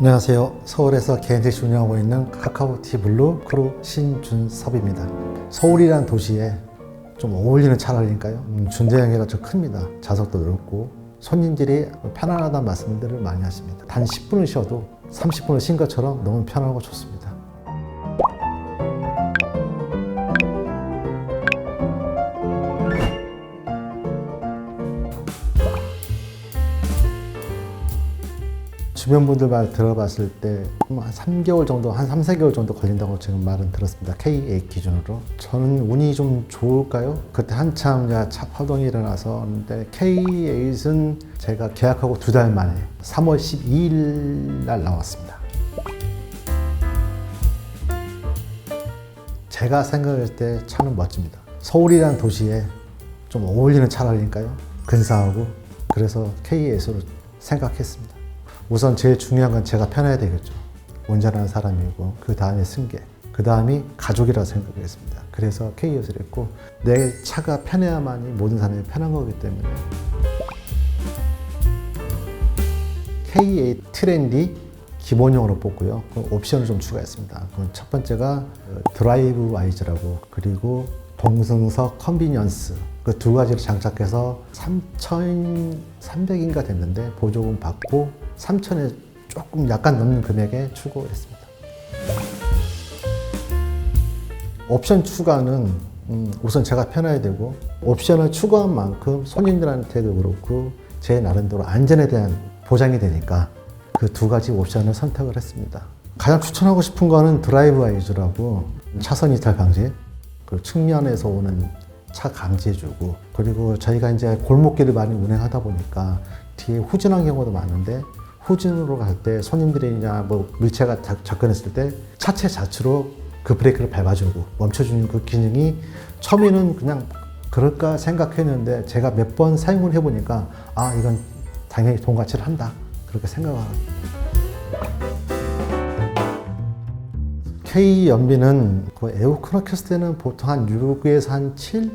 안녕하세요. 서울에서 개인택시 운영하고 있는 카카오티 블루 크루 신준섭입니다. 서울이란 도시에 좀 어울리는 차량일까요? 음, 준대형이라 좀 큽니다. 좌석도 넓고 손님들이 편안하다는 말씀들을 많이 하십니다. 단 10분을 쉬어도 30분을 쉰 것처럼 너무 편하고 좋습니다. 주변 분들 말 들어봤을 때 한 3개월 정도, 한 3, 4개월 정도 걸린다고 지금 말은 들었습니다. K8 기준으로. 저는 운이 좀 좋을까요? 그때 한참 차 파동이 일어나서 근데 K8은 제가 계약하고 두 달 만에 3월 12일 날 나왔습니다. 제가 생각할 때 차는 멋집니다. 서울이라는 도시에 좀 어울리는 차량일까요? 근사하고 그래서 K8으로 생각했습니다. 우선 제일 중요한 건 제가 편해야 되겠죠. 운전하는 사람이고 그 다음에 승객, 그 다음이 가족이라고 생각했습니다. 그래서 K8을 했고 내 차가 편해야만이 모든 사람이 편한 거기 때문에 K8 트렌디 기본형으로 뽑고요. 그 옵션을 좀 추가했습니다. 그첫 번째가 어, 드라이브 와이즈라고 그리고 동승석 컨비니언스 그 두 가지를 장착해서 3,300인가 됐는데 보조금 받고 3,000에 조금 약간 넘는 금액에 출고했습니다. 옵션 추가는 음, 우선 제가 편해야 되고 옵션을 추가한 만큼 손님들한테도 그렇고 제 나름대로 안전에 대한 보장이 되니까 그 두 가지 옵션을 선택을 했습니다. 가장 추천하고 싶은 거는 드라이브 와이즈라고 차선 이탈 방지 그리고 측면에서 오는 차 감지해주고 그리고 저희가 이제 골목길을 많이 운행하다 보니까 뒤에 후진한 경우도 많은데 후진으로 갈 때 손님들이냐 뭐 물체가 자- 접근했을 때 차체 자체로 그 브레이크를 밟아주고 멈춰주는 그 기능이 처음에는 그냥 그럴까 생각했는데 제가 몇 번 사용을 해보니까 아 이건 당연히 돈 가치를 한다 그렇게 생각을 합니다. K 연비는 그 에어컨을 켰을 때는 보통 한 6에서 한 7?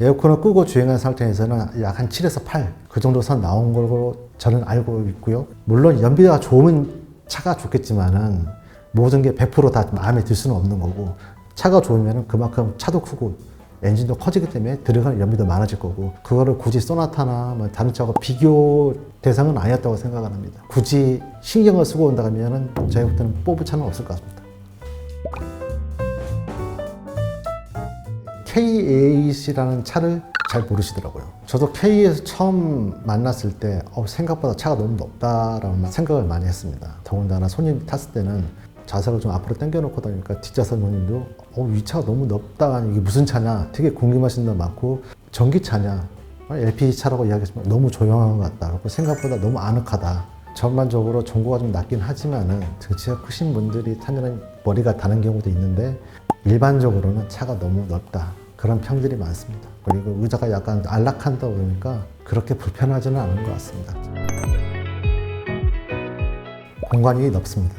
에어컨을 끄고 주행한 상태에서는 약 한 7에서 8. 그 정도 선 나온 걸로 저는 알고 있고요. 물론 연비가 좋으면 차가 좋겠지만은 모든 게 100%다 마음에 들 수는 없는 거고 차가 좋으면 그만큼 차도 크고 엔진도 커지기 때문에 들어가는 연비도 많아질 거고 그거를 굳이 소나타나 뭐 다른 차하고 비교 대상은 아니었다고 생각을 합니다. 굳이 신경을 쓰고 온다 하면은 저희부터는 뽑을 차는 없을 것 같습니다. K8이라는 차를 잘 모르시더라고요. 저도 K에서 처음 만났을 때 어, 생각보다 차가 너무 높다라는 생각을 많이 했습니다. 더군다나 손님 탔을 때는 좌석을 좀 앞으로 당겨놓고 다니까 뒷좌석 손님도 어, 이 차가 너무 높다. 이게 무슨 차냐? 되게 궁금하신 분 많고 전기차냐? LPG 차라고 이야기했지만 너무 조용한 것 같다. 그리고 생각보다 너무 아늑하다. 전반적으로 정보가 좀 낮긴 하지만은 등치가 크신 분들이 타면 머리가 다는 경우도 있는데 일반적으로는 차가 너무 넓다. 그런 평들이 많습니다. 그리고 의자가 약간 안락한다 그러니까 그렇게 불편하지는 않은 것 같습니다. 공간이 넓습니다.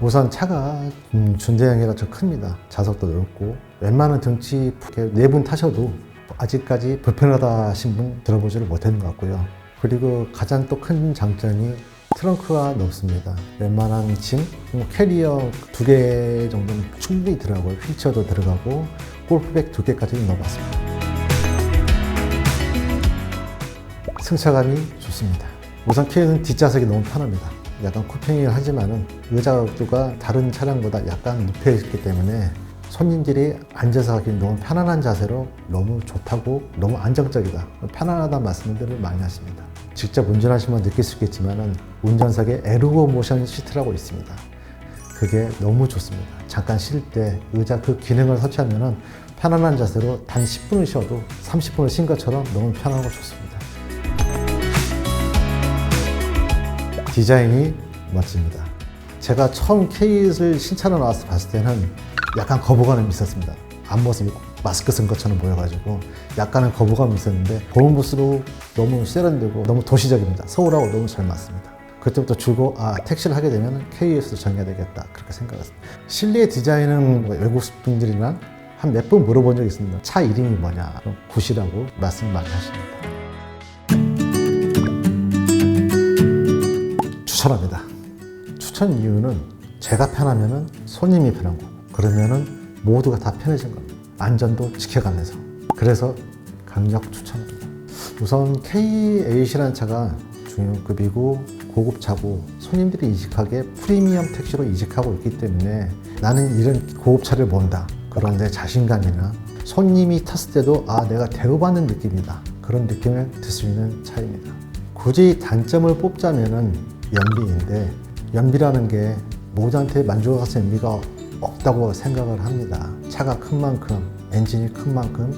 우선 차가 음, 준대형이라 좀 큽니다. 좌석도 넓고 웬만한 등치 네분 타셔도 아직까지 불편하다 하신 분 들어보지를 못하는 것 같고요. 그리고 가장 또 큰 장점이 트렁크가 넓습니다. 웬만한 짐, 뭐 캐리어 두 개 정도는 충분히 들어가고요. 휠체어도 들어가고 골프백 두 개까지는 넣어봤습니다. 승차감이 좋습니다. 우선 K는 뒷좌석이 너무 편합니다. 약간 쿠팡이긴 하지만은 의자가 다른 차량보다 약간 눕혀 있기 때문에 손님들이 앉아서 하기 너무 편안한 자세로 너무 좋다고 너무 안정적이다 편안하다는 말씀들을 많이 하십니다 직접 운전하시면 느낄 수 있겠지만은 운전석에 에르고 모션 시트라고 있습니다 그게 너무 좋습니다 잠깐 쉴 때 의자 그 기능을 설치하면은 편안한 자세로 단 10분을 쉬어도 30분을 쉰 것처럼 너무 편하고 좋습니다 디자인이 멋집니다. 제가 처음 K잇을 신차로 나와서 봤을 때는 약간 거부감이 있었습니다. 앞모습이 마스크 쓴 것처럼 보여가지고 약간은 거부감이 있었는데 보면 볼수록 너무 세련되고 너무 도시적입니다. 서울하고 너무 잘 맞습니다. 그때부터 줄고 아 택시를 하게 되면 K잇으로 정해야 되겠다 그렇게 생각했습니다. 실내 디자인은 뭐 외국 분들이나 한몇 번 물어본 적이 있습니다. 차 이름이 뭐냐? 굿이라고 말씀 많이 하십니다. 추천합니다. 추천 이유는 제가 편하면은 손님이 편한 거고 그러면은 모두가 다 편해진 겁니다. 안전도 지켜가면서. 그래서 강력 추천합니다. 우선 K8이라는 차가 중형급이고 고급차고 손님들이 이직하게 프리미엄 택시로 이직하고 있기 때문에 나는 이런 고급차를 본다. 그런데 자신감이나 손님이 탔을 때도 아 내가 대우받는 느낌이다. 그런 느낌을 들 수 있는 차입니다. 굳이 단점을 뽑자면은 연비인데 연비라는 게 모두한테 만족할 연비가 없다고 생각을 합니다. 차가 큰 만큼 엔진이 큰 만큼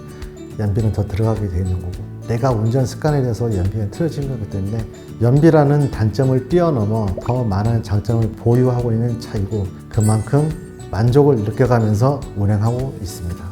연비는 더 들어가게 되어 있는 거고 내가 운전 습관에 대해서 연비가 틀어진 거기 때문에 연비라는 단점을 뛰어넘어 더 많은 장점을 보유하고 있는 차이고 그만큼 만족을 느껴가면서 운행하고 있습니다.